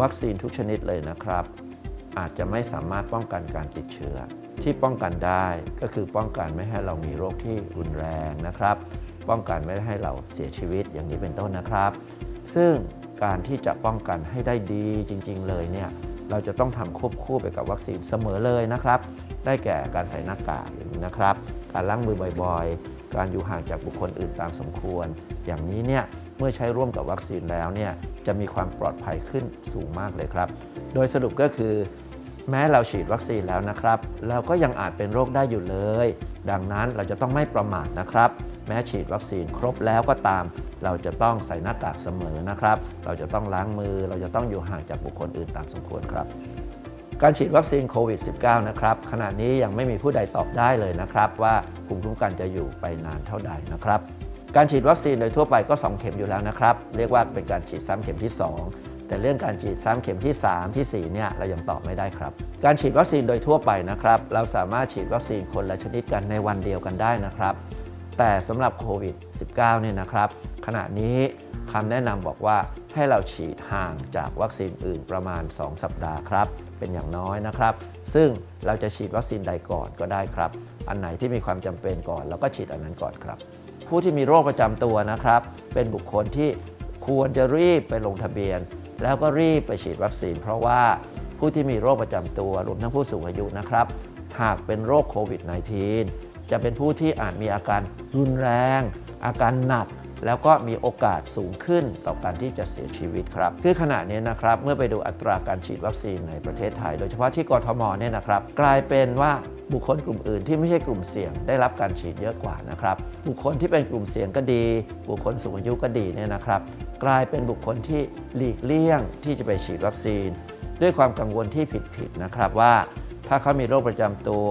วัคซีนทุกชนิดเลยนะครับ อาจจะไม่สามารถป้องกันการติดเชื้อ ที่ป้องกันได้ก็คือป้องกันไม่ให้เรามีโรคที่รุนแรงนะครับ ป้องกันไม่ให้เราเสียชีวิตอย่างนี้เป็นต้นนะครับ ซึ่งการที่จะป้องกันให้ได้ดีจริง ๆ เลยเนี่ยเราจะต้องทำควบคู่ไปกับวัคซีนเสมอเลยนะครับ ได้แก่การใส่หน้ากากอย่างนี้นะครับ การล้างมือบ่อยๆ การอยู่ห่างจากบุคคลอื่นตามสมควร อย่างนี้เนี่ย เมื่อใช้ร่วมกับวัคซีนแล้วเนี่ยจะมีความปลอดภัยขึ้นสูงมากเลยครับ โดยสรุปก็คือ แม้เราฉีดวัคซีนแล้วนะครับ เราก็ยังอาจเป็นโรคได้อยู่เลย ดังนั้นเราจะต้องไม่ประมาทนะครับ แม้ฉีดวัคซีนครบแล้วก็ตาม เราจะต้องใส่หน้ากากเสมอนะครับ เราจะต้องล้างมือ เราจะต้องอยู่ห่างจากบุคคลอื่นตามสมควรครับการฉีดวัคซีนโควิด -19 นะครับขณะนี้ยังไม่มีผู้ใดตอบได้เลยนะครับ ว่าภูมิคุ้มกันจะอยู่ไปนานเท่าใดนะครับ การฉีดวัคซีนโดยทั่วไปก็ 2 เข็มอยู่แล้วนะครับ เรียกว่าเป็นการฉีดซ้ำเข็มที่ 2 แต่เรื่องการฉีดซ้ำเข็มที่ 3ทีสี่ 4 เนี่ยเรายังตอบไม่ได้ครับ การฉีดวัคซีนโดยทั่วไปนะครับ เราสามารถฉีดวัคซีนคนละชนิดกันในวันเดียวกันได้นะครับ แต่สำหรับโควิด -19 เนี่ยนะครับ ขณะนี้คำแนะนำบอกว่าให้เราฉีดห่างจากวัคซีนอื่นประมาณ 2 สัปดาห์ครับ เป็นอย่างน้อยนะครับ ซึ่งเราจะฉีดวัคซีนใดก่อนก็ได้ครับ อันไหนที่มีความจำเป็นก่อนเราก็ฉีดอันนั้นก่อนครับ ผู้ที่มีโรคประจำตัวนะครับ เป็นบุคคลที่ควรจะรีบไปลงทะเบียน แล้วก็รีบไปฉีดวัคซีน เพราะว่าผู้ที่มีโรคประจำตัวรวมทั้งผู้สูงอายุนะครับ หากเป็นโรคโควิด -19 จะเป็นผู้ที่อาจมีอาการรุนแรง อาการหนัก แล้วก็มีโอกาสสูงขึ้นต่อการที่จะเสียชีวิตครับ คือขณะนี้นะครับเมื่อไปดูอัตราการฉีดวัคซีนในประเทศไทย โดยเฉพาะที่กทมเนี่ยนะครับ กลายเป็นว่าบุคคลกลุ่มอื่นที่ไม่ใช่กลุ่มเสี่ยงได้รับการฉีดเยอะกว่านะครับ บุคคลที่เป็นกลุ่มเสี่ยงก็ดี บุคคลสูงอายุก็ดีเนี่ยนะครับ กลายเป็นบุคคลที่หลีกเลี่ยงที่จะไปฉีดวัคซีน ด้วยความกังวลที่ผิดๆนะครับว่าถ้าเขามีโรคประจำตัว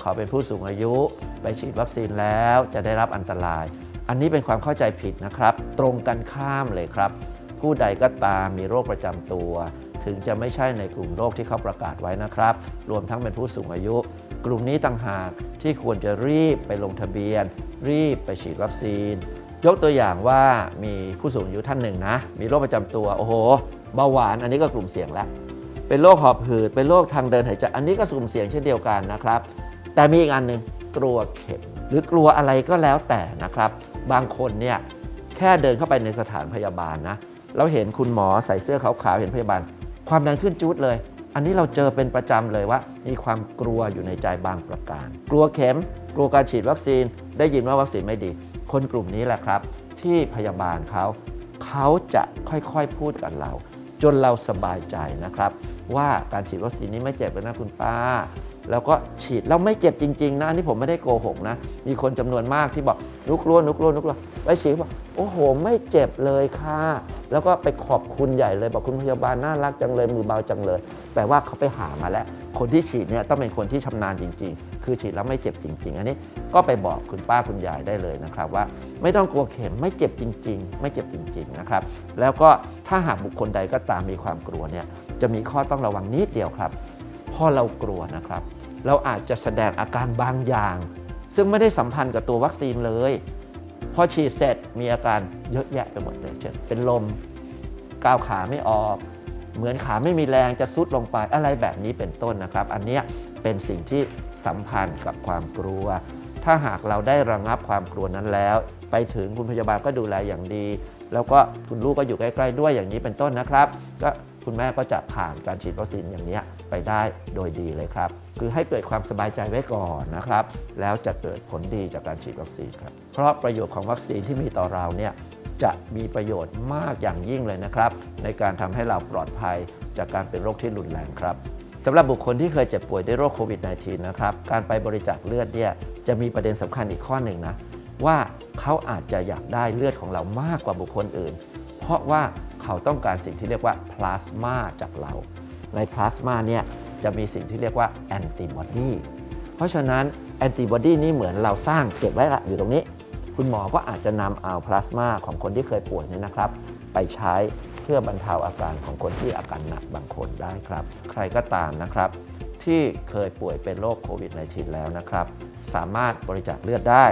เขาเป็นผู้สูงอายุ ไปฉีดวัคซีนแล้วจะได้รับอันตราย อันนี้เป็นความเข้าใจผิดนะครับ ตรงกันข้ามเลยครับ ผู้ใดก็ตามมีโรคประจำตัว ถึงจะไม่ใช่ในกลุ่มโรคที่เขาประกาศไว้นะครับ รวมทั้งเป็นผู้สูงอายุ กลุ่มนี้ต่างหากที่ควรจะรีบไปลงทะเบียน รีบไปฉีดวัคซีน ยกตัวอย่างว่ามีผู้สูงอายุท่านหนึ่งนะ มีโรคประจำตัวโอ้โหเบาหวานอันนี้ก็กลุ่มเสี่ยงแล้วเป็นโรคหอบหืดเป็นโรคทางเดินหายใจอันนี้ก็กลุ่มเสี่ยงเช่นเดียวกันนะครับ แต่มีอีกอันหนึ่งกลัวเข็ม รือกลัวอะไรก็แล้วแต่นะครับ บางคนเนี่ยแค่เดินเข้าไปในสถานพยาบาลนะเราเห็นคุณหมอใส่เสื้อขาวๆเห็นพยาบาล ความดันขึ้นจุดเลย อันนี้เราเจอเป็นประจำเลยว่า มีความกลัวอยู่ในใจบางประการ กลัวเข็ม กลัวการฉีดวัคซีน ได้ยินว่าวัคซีนไม่ดี คนกลุ่มนี้แหละครับ ที่พยาบาลเขาเขาจะค่อยๆพูดกับเรา จนเราสบายใจนะครับ ว่าการฉีดวัคซีนนี้ไม่เจ็บเลยนะคุณป้า แล้วก็ฉีดแล้วไม่เจ็บจริง ๆ นะนี่ผมไม่ได้โกหกนะ มีคนจำนวนมากที่บอกนุกลัวนุกลัวนุกลัวไปฉีดบอกโอ้โห ไม่เจ็บเลยค่ะ แล้วก็ไปขอบคุณใหญ่เลยบอกคุณพยาบาลน่ารักจังเลยมือเบาจังเลยแปลว่าเขาไปหามาแล้ว คนที่ฉีดเนี่ยต้องเป็นคนที่ชำนาญจริง ๆ คือฉีดแล้วไม่เจ็บจริง ๆ อันนี้ก็ไปบอกคุณป้าคุณยายได้เลยนะครับว่า ไม่ต้องกลัวเข็มไม่เจ็บจริง ๆ ไม่เจ็บจริง ๆ นะครับ แล้วก็ถ้าหากบุคคลใดก็ตามมีความกลัวเนี่ยจะมีข้อต้องระวังนิดเดียวครับพอเรากลัวนะครับ เราอาจจะแสดงอาการบางอย่าง ซึ่งไม่ได้สัมพันธ์กับตัววัคซีนเลย พอฉีดเสร็จมีอาการเยอะแยะไปหมดเลยเช่นเป็นลมก้าวขาไม่ออก เหมือนขาไม่มีแรงจะซุดลงไปอะไรแบบนี้เป็นต้นนะครับ อันเนี้ยเป็นสิ่งที่สัมพันธ์กับความกลัว ถ้าหากเราได้ระงับความกลัวนั้นแล้ว ไปถึงคุณพยาบาลก็ดูแลอย่างดี แล้วก็คุณลูกก็อยู่ใกล้ ๆ ด้วยอย่างนี้เป็นต้นนะครับ ก็ คุณแม่ก็จะผ่านการฉีดวัคซีนอย่างนี้ไปได้โดยดีเลยครับ คือให้เกิดความสบายใจไว้ก่อนนะครับ แล้วจะเกิดผลดีจากการฉีดวัคซีนครับ เพราะประโยชน์ของวัคซีนที่มีต่อเราเนี่ยจะมีประโยชน์มากอย่างยิ่งเลยนะครับ ในการทำให้เราปลอดภัยจากการเป็นโรคที่รุนแรงครับสำหรับบุคคลที่เคยเจ็บป่วยด้วยโรคโควิด -19 นะครับ การไปบริจาคเลือดเนี่ยจะมีประเด็นสำคัญอีกข้อหนึ่งนะ ว่าเขาอาจจะอยากได้เลือดของเรามากกว่าบุคคลอื่น เพราะว่า เขาต้องการสิ่งที่เรียกว่าพลาสมาจากเรา ในพลาสมาเนี่ยจะมีสิ่งที่เรียกว่าแอนติบอดีเพราะฉะนั้นแอนติบอดีนี้เหมือนเราสร้างเก็บไว้ละอยู่ตรงนี้ คุณหมอก็อาจจะนำเอาพลาสมาของคนที่เคยป่วยเนี่ยนะครับ ไปใช้เพื่อบรรเทาอาการของคนที่อาการหนักบางคนได้ครับ ใครก็ตามนะครับ ที่เคยป่วยเป็นโรคโควิด -19 แล้วนะครับ สามารถบริจาคเลือดได้